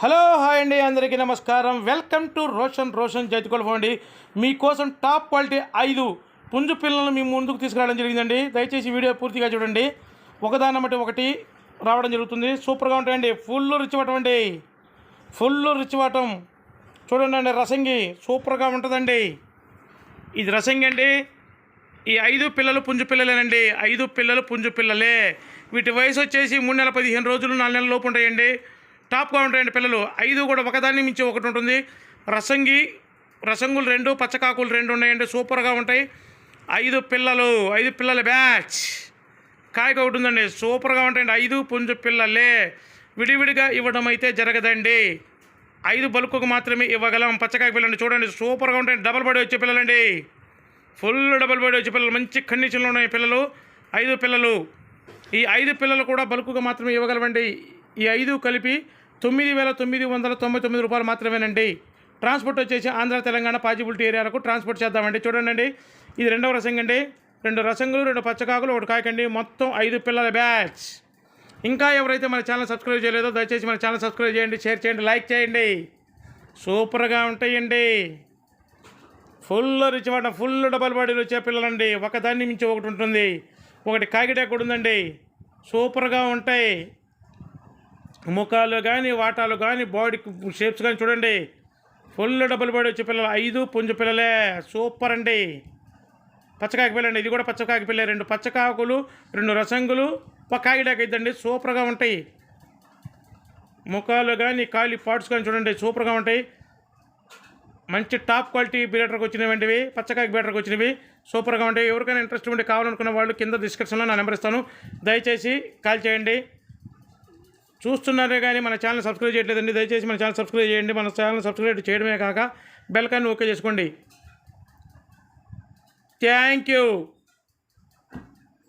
Hello hi అండి అందరికీ నమస్కారం. వెల్కమ్ టు రోషన్ రోషన్ జైతుకొలఫండి మీకోసం టాప్ క్వాలిటీ ఐదు పుంజు పిల్లలను మీ ముందుకు తీసుకురావడం జరిగిందండి. దయచేసి వీడియో పూర్తిగా చూడండి. ఒకదాన్న బట్టి ఒకటి రావడం జరుగుతుంది. సూపర్గా ఉంటాయండి. ఫుల్ రిచ్వటం అండి. ఫుల్ రిచ్వటం. చూడండి అండి రసంగి సూపర్గా ఉంటుందండి. ఇది రసంగి అండి. ఈ ఐదు పిల్లలు పుంజు పిల్లలేనండి. ఐదు పిల్లలు పుంజు పిల్లలే. వీటి వయసు వచ్చేసి మూడు నెలల పదిహేను రోజులు నాలుగు నెలల లోపు ఉంటాయండి. టాప్గా ఉంటాయండి పిల్లలు. ఐదు కూడా ఒకదాన్ని మించి ఒకటి ఉంటుంది. రసంగి రసంగులు రెండు పచ్చకాకులు రెండు ఉన్నాయండి. సూపర్గా ఉంటాయి. ఐదు పిల్లలు ఐదు పిల్లల బ్యాచ్. కాయగా ఒకటి ఉందండి. సూపర్గా ఉంటాయండి. ఐదు పుంజు పిల్లలే. విడివిడిగా ఇవ్వడం అయితే జరగదండి. ఐదు బల్కుకు మాత్రమే ఇవ్వగలం. పచ్చకాయ పిల్లండి చూడండి. సూపర్గా ఉంటాయి డబల్ బాడీ వచ్చే పిల్లలండి. ఫుల్ డబల్ బాడీ వచ్చే పిల్లలు. మంచి కండిషన్లో ఉన్నాయి పిల్లలు. ఐదు పిల్లలు. ఈ ఐదు పిల్లలు కూడా బల్కుగా మాత్రమే ఇవ్వగలవండి. ఈ ఐదు కలిపి తొమ్మిది వేల తొమ్మిది వందల తొంభై తొమ్మిది రూపాయలు మాత్రమేనండి. ట్రాన్స్పోర్ట్ వచ్చేసి ఆంధ్ర తెలంగాణ పాజిబిలిటీ ఏరియాలకు ట్రాన్స్పోర్ట్ చేద్దామండి. చూడండి ఇది రెండవ రసంగి అండి రెండు రసంగులు రెండు పచ్చకాకులు ఒకటి కాయకండి. మొత్తం ఐదు పిల్లల బ్యాచ్. ఇంకా ఎవరైతే మన ఛానల్ సబ్స్క్రైబ్ చేయలేదో దయచేసి మన ఛానల్ సబ్స్క్రైబ్ చేయండి షేర్ చేయండి లైక్ చేయండి. సూపర్గా ఉంటాయండి. ఫుల్ రిచ్ మాట ఫుల్ డబల్ బాడీలు వచ్చే పిల్లలండి. ఒకదాన్ని మించి ఒకటి ఉంటుంది. ఒకటి కాకిటే కూడా ఉందండి. సూపర్గా ఉంటాయి. ముఖాలు కానీ వాటాలు కానీ బాడీ షేప్స్ కానీ చూడండి. ఫుల్ డబ్బులు బాడీ వచ్చే పిల్లలు. ఐదు పుంజు పిల్లలే. సూపర్ అండి. పచ్చకాకి పిల్లండి. ఇది కూడా పచ్చకాకి పిల్ల రెండు పచ్చకాకులు రెండు రసంగులు. ఒక కాకిటాకి ఇద్దండి. సూపర్గా ఉంటాయి. ముఖాలు కానీ కాలి పార్ట్స్ కానీ చూడండి. సూపర్గా ఉంటాయి. మంచి టాప్ క్వాలిటీ బీటర్కి వచ్చినటువంటివి పచ్చకాయకి బీటర్కి వచ్చినవి సూపర్గా ఉంటాయి. ఎవరికైనా ఇంట్రెస్ట్ ఉండి కావాలనుకున్న వాళ్ళు కింద డిస్క్రిప్షన్లో నా నెంబర్ ఇస్తాను. దయచేసి కాల్ చేయండి. చూస్తున్నారే కానీ మన ఛానల్ సబ్స్క్రైబ్ చేయట్లేదండి. దయచేసి మన ఛానల్ సబ్స్క్రైబ్ చేయండి. మన ఛానల్ సబ్స్క్రైబ్ చేయడమే కాక బెల్కాన్ని ఓకే చేసుకోండి. Thank you.